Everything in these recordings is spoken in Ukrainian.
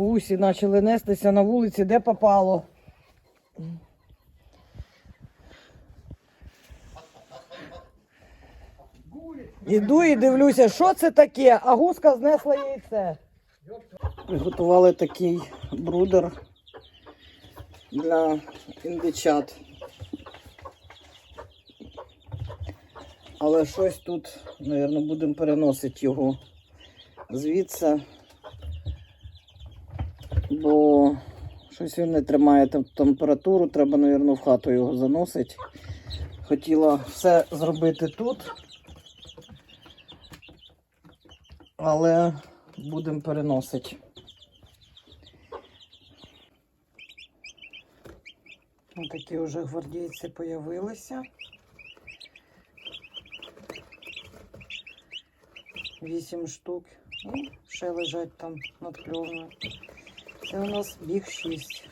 Гусі почали нестися на вулиці, де попало. Іду і дивлюся, що це таке, а гуска знесла яйце. Приготували такий брудер для індичат. Але щось тут, мабуть, будемо переносити його звідси, бо щось він не тримає температуру, треба, мабуть, в хату його заносити. Хотіла все зробити тут, але будемо переносити. Ось такі вже гвардійці появилися. Вісім штук. Ну, ще лежать там над кльовною. Це у нас біг 6.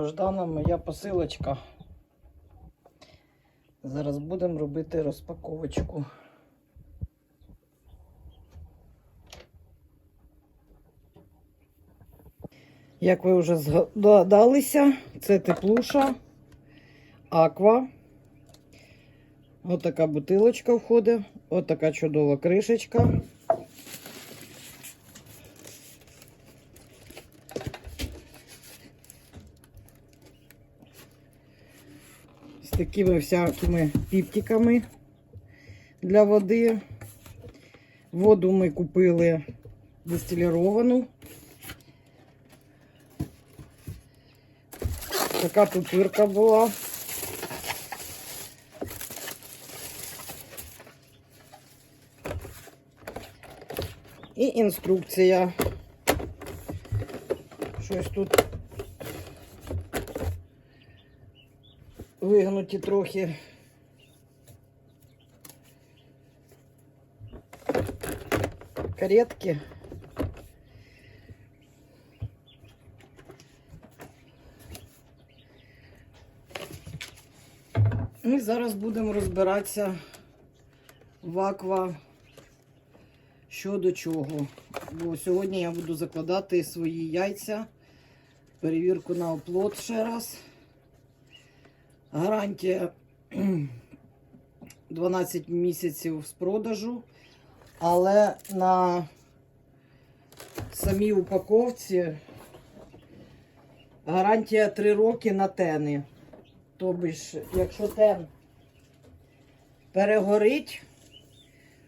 долгождана моя посилочка. Зараз будемо робити розпаковочку. Як ви вже згадалися, це теплуша, аква. Ось така бутилочка входить, ось така чудова кришечка. Такими всякими піптиками для води. Воду ми купили дистиліровану. Така пупирка була. І інструкція. Щось тут вигнуті трохи. Каретки. І зараз будемо розбиратися в аква що до чого. Бо сьогодні я буду закладати свої яйця, перевірку на оплот ще раз. Гарантія 12 місяців з продажу, але на самій упаковці гарантія 3 роки на тени. Тобто, якщо тен перегорить,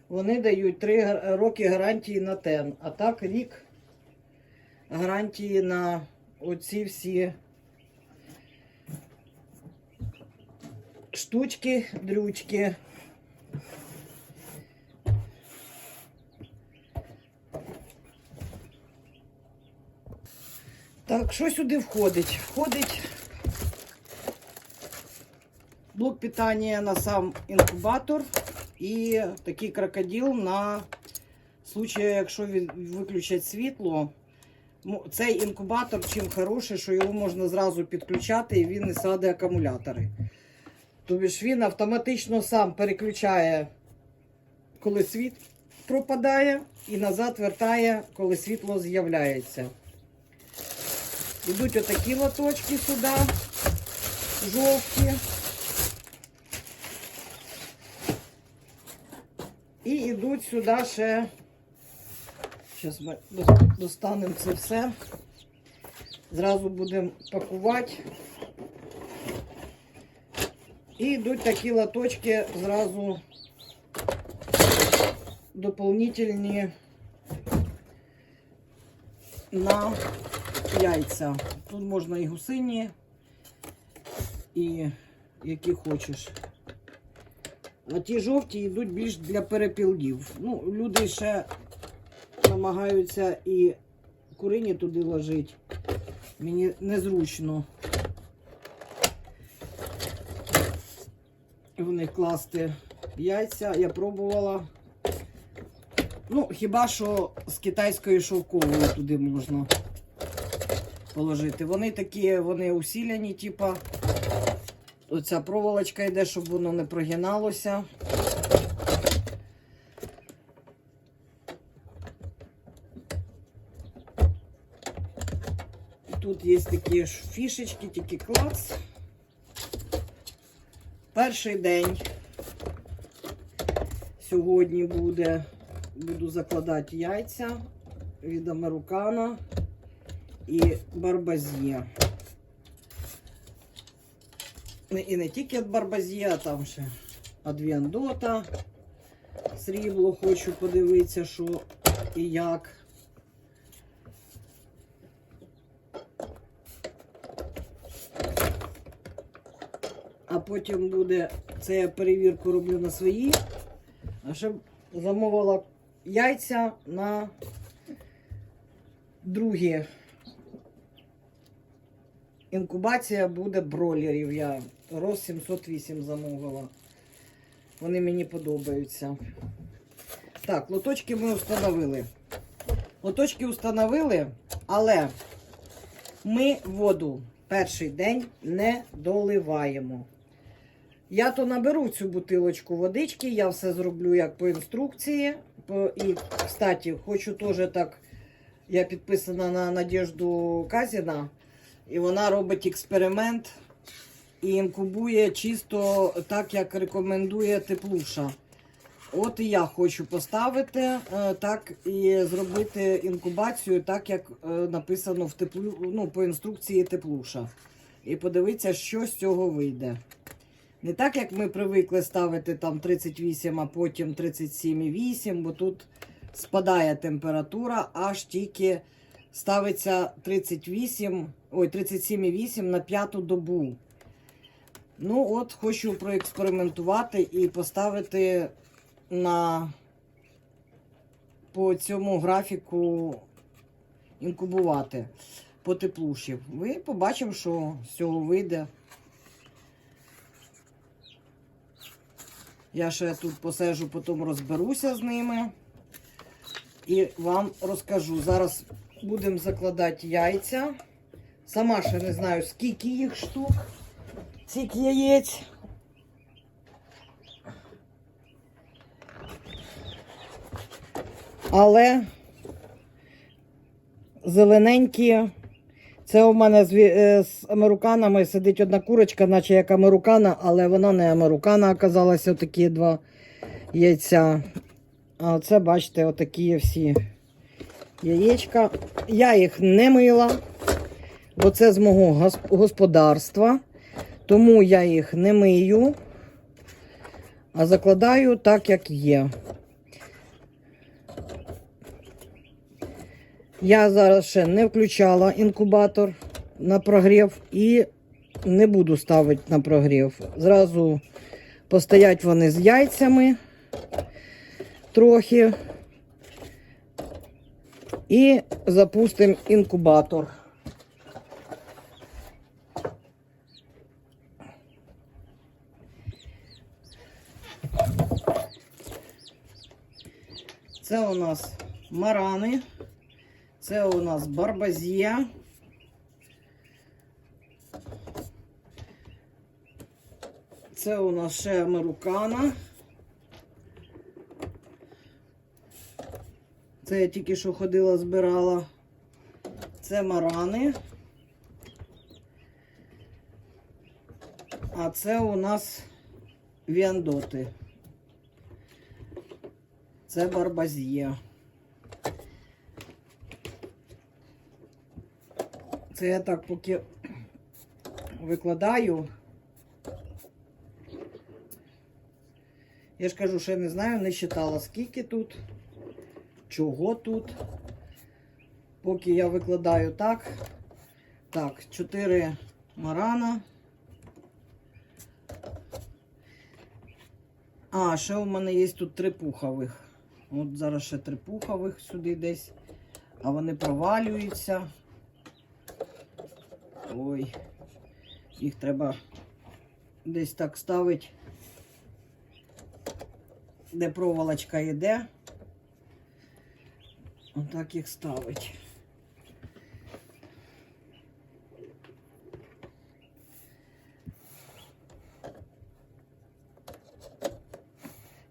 вони дають 3 роки гарантії на тен, а так рік гарантії на оці всі штучки, дрючки. Так, що сюди входить? Входить блок питання на сам інкубатор і такий крокодил на случай, якщо виключать світло. Цей інкубатор чим хороший, що його можна зразу підключати і він не саде акумулятори. Тобто ж він автоматично сам переключає, коли світ пропадає, і назад вертає, коли світло з'являється. Йдуть отакі лоточки сюди, жовті. І йдуть сюди ще. Зараз ми достанемо це все. Зразу будемо пакувати. І йдуть такі лоточки зразу дополнительні на яйця. Тут можна і гусині, і які хочеш. А ті жовті йдуть більш для перепілдів. Ну, люди ще намагаються і курині туди ложити. Мені незручно них класти яйця. Я пробувала. Ну, хіба що з китайської шовкової туди можна положити. Вони такі, вони усіляні, типа. Оця проволочка йде, щоб воно не прогиналося. Тут є такі ж фішечки, тільки клац. Перший день сьогодні буде, буду закладати яйця від американо і барбазє. І не тільки від барбазє, а там ще адвіандота. Срібло хочу подивитися, що і як. А потім буде, це я перевірку роблю на свої. А ще замовила яйця на другі. Інкубація буде бройлерів. Я роз 708 замовила. Вони мені подобаються. Так, лоточки ми встановили. Лоточки встановили, але ми воду перший день не доливаємо. Я то наберу цю бутилочку водички, я все зроблю як по інструкції. І, кстати, хочу теж так. Я підписана на Надежду Казіна, і вона робить експеримент і інкубує чисто так, як рекомендує теплуша. От і я хочу поставити е, так і зробити інкубацію, так як е, написано в теплу, ну, по інструкції теплуша. І подивитися, що з цього вийде. Не так, як ми привикли ставити там 38, а потім 37,8, бо тут спадає температура, аж тільки ставиться 38, ой, 37,8 на п'яту добу. Ну, от, хочу проекспериментувати і поставити на по цьому графіку інкубувати по теплуші. Ви побачимо, що з цього вийде. Я ще тут посежу, потім розберуся з ними і вам розкажу. Зараз будемо закладати яйця. Сама ще не знаю, скільки їх штук, цих яєць. Але зелененькі. Це у мене з, е, з американами сидить одна курочка, наче як американа, але вона не американа оказалася такі два яйця. А це, бачите, отакі всі яєчка. Я їх не мила, бо це з мого господарства. Тому я їх не мию, а закладаю так, як є. Я зараз ще не включала інкубатор на прогрів і не буду ставити на прогрів. Зразу постоять вони з яйцями трохи. І запустимо інкубатор. Це у нас марани. Це у нас барбазія. Це у нас ще американа. Це я тільки що ходила, збирала. Це марани. А це у нас віандоти. Це барбазія. Це я так поки викладаю. Я ж кажу, що я не знаю, не читала, скільки тут, чого тут. Поки я викладаю так. Так, 4 марана. А, ще у мене є тут три пухових. От зараз ще три пухових сюди десь. А вони провалюються. Ой, їх треба десь так ставити, де проволочка йде. Отак їх ставить.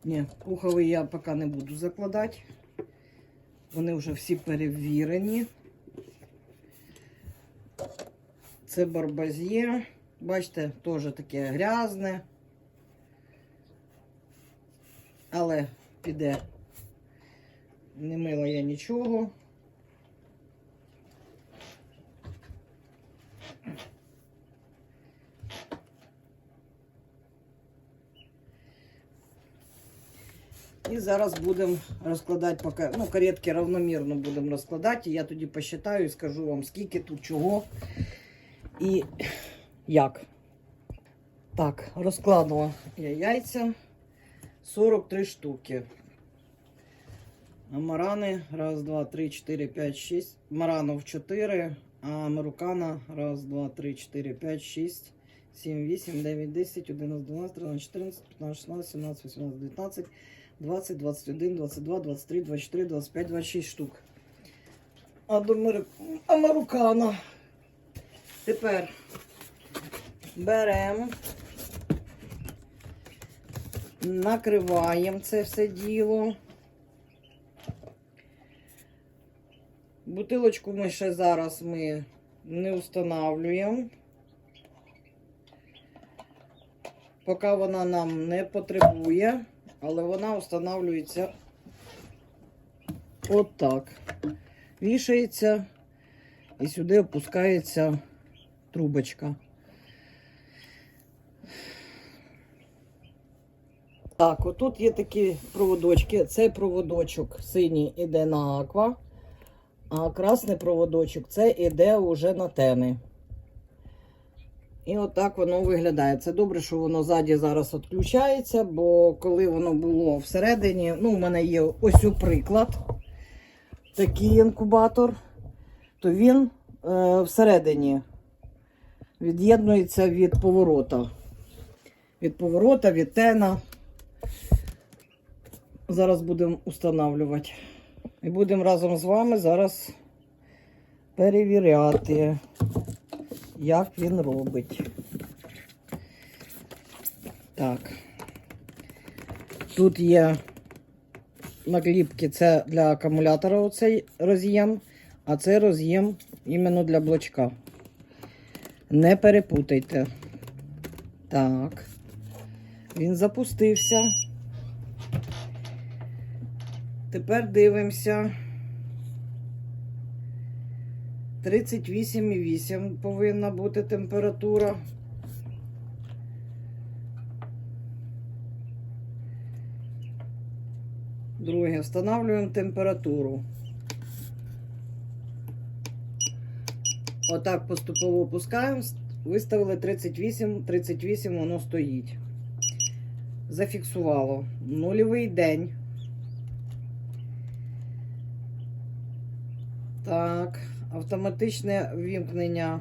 Ні, пуховий я поки не буду закладати. Вони вже всі перевірені. Це барбазє. Бачите, теж таке грязне. Але піде. Не мила я нічого. І зараз будемо розкладати, поки, ну, каретки равномірно будемо розкладати. І я тоді посчитаю і скажу вам, скільки тут чого і як. Так, розкладала я яйця 43 штуки. Марани, раз, два, три, чотири, п'ять, шість. Маранов 4, а марукана, раз, два, три, чотири, п'ять, шість, сім, вісім, дев'ять, десять, одинадцять, дванадцять, тринадцять, чотирнадцять, п'ятнадцять, шістнадцять, сімнадцять, вісімнадцять, дев'ятнадцять, 20, 21, 22, 23, 24, 25, 26 штук. А до американо. Тепер беремо, накриваємо це все діло. Бутилочку ми ще зараз ми не встановлюємо. Поки вона нам не потребує, але вона встановлюється отак. Вішається і сюди опускається трубочка. Так, отут є такі проводочки. Цей проводочок синій іде на аква, а красний проводочок це іде вже на тени. І отак воно виглядає. Це добре, що воно ззаді зараз відключається, бо коли воно було всередині, ну, у мене є ось у приклад, такий інкубатор, то він е, всередині від'єднується від поворота. Від поворота, від тена. Зараз будемо встановлювати. І будемо разом з вами зараз перевіряти як він робить. Так. Тут є накліпки, це для акумулятора оцей роз'єм, а це роз'єм іменно для блочка. Не перепутайте. Так. Він запустився. Тепер дивимося. 38,8 повинна бути температура. Друге, встановлюємо температуру. Отак поступово опускаємо. Виставили 38, 38 воно стоїть. Зафіксувало. Нульовий день. Так, автоматичне вімкнення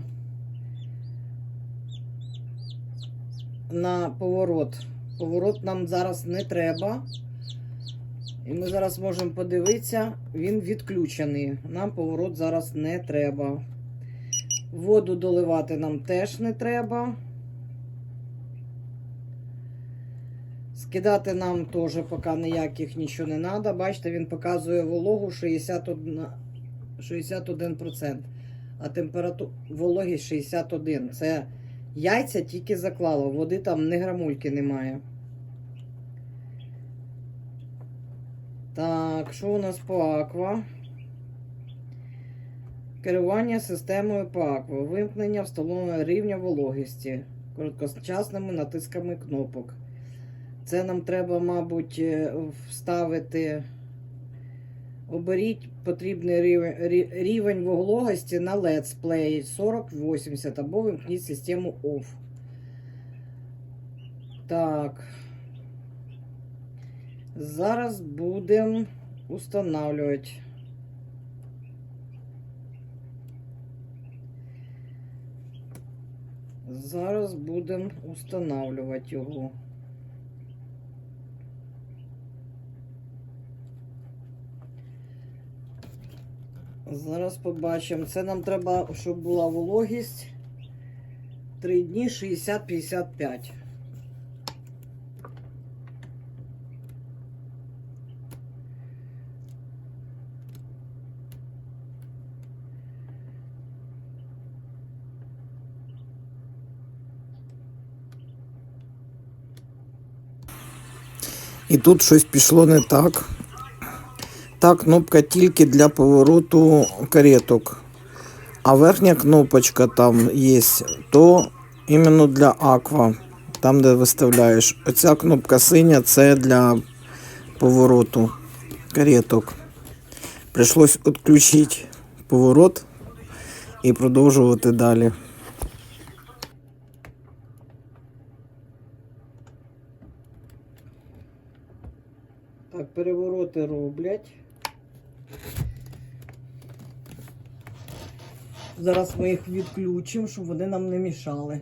на поворот. Поворот нам зараз не треба. І ми зараз можемо подивитися, він відключений. Нам поворот зараз не треба. Воду доливати нам теж не треба. Скидати нам теж поки ніяких нічого не треба. Бачите, він показує вологу 61. 61%, а температура вологість 61. Це яйця тільки заклало, води там не грамульки немає. Так, що у нас по аква? Керування системою по аква. Вимкнення встановлення рівня вологості короткочасними натисками кнопок. Це нам треба, мабуть, е, вставити. Оберіть потрібний рівень, рівень вологості на Let's Play 4080 або вимкніть систему OFF. Так. Зараз будемо устанавливати. Зараз будемо встановлювати його. Зараз побачимо. Це нам треба, щоб була вологість 3 дні 60-55. І тут щось пішло не так. Та кнопка тільки для повороту кареток. А верхня кнопочка там є, то іменно для аква. Там, де виставляєш. Оця кнопка синя це для повороту кареток. Прийшлось відключити поворот і продовжувати далі. Так, перевороти роблять. Зараз ми їх відключимо, щоб вони нам не мішали.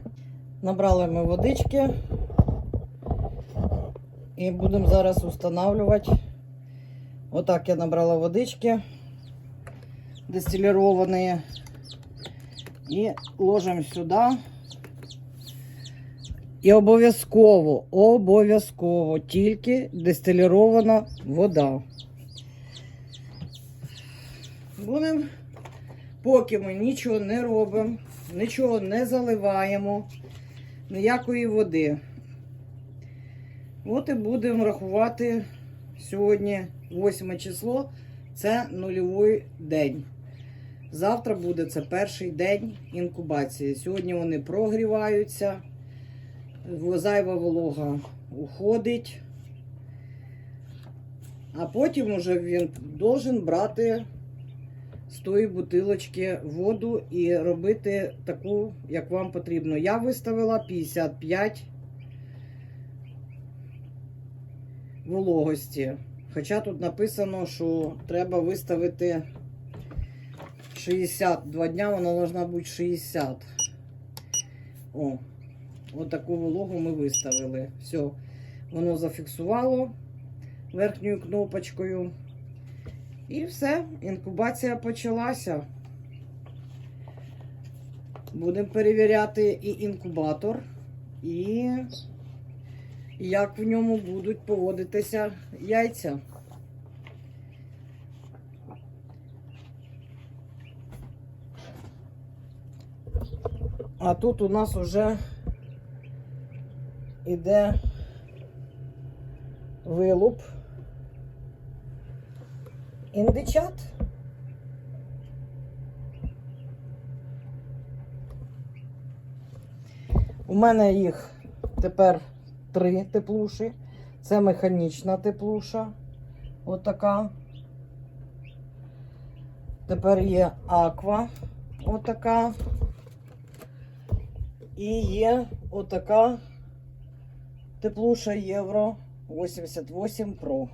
Набрали ми водички і будемо зараз встановлювати. Отак я набрала водички дистиліровані. І ложимо сюди. І обов'язково, обов'язково тільки дистилірована вода. Будемо, поки ми нічого не робимо, нічого не заливаємо, ніякої води. От і будемо рахувати сьогодні 8 число, це нульовий день. Завтра буде це перший день інкубації. Сьогодні вони прогріваються зайва волога уходить, а потім уже він должен брати з тої бутилочки воду і робити таку, як вам потрібно. Я виставила 55 вологості. Хоча тут написано, що треба виставити 62 дня, вона должна бути 60. О, Отаку вологу ми виставили. Все, воно зафіксувало верхньою кнопочкою. І все, інкубація почалася. Будемо перевіряти і інкубатор, і як в ньому будуть поводитися яйця. А тут у нас уже іде вилуп індичат. У мене їх тепер три теплуші. Це механічна теплуша. Отака. Тепер є аква. Отака. І є отака теплуша Євро 88 Pro.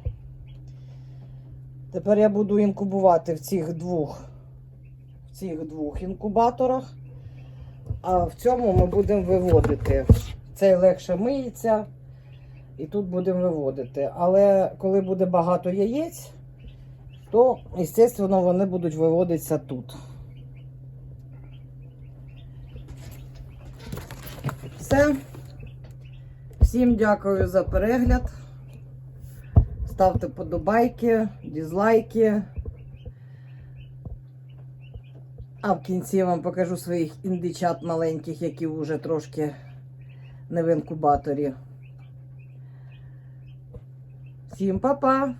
Тепер я буду інкубувати в цих двох, в цих двох інкубаторах. А в цьому ми будемо виводити. Цей легше миється. І тут будемо виводити. Але коли буде багато яєць, то, звісно, вони будуть виводитися тут. Все. Всім дякую за перегляд. Ставте подобайки, дізлайки. А в кінці я вам покажу своїх індичат маленьких, які вже трошки не в інкубаторі. Всім па-па!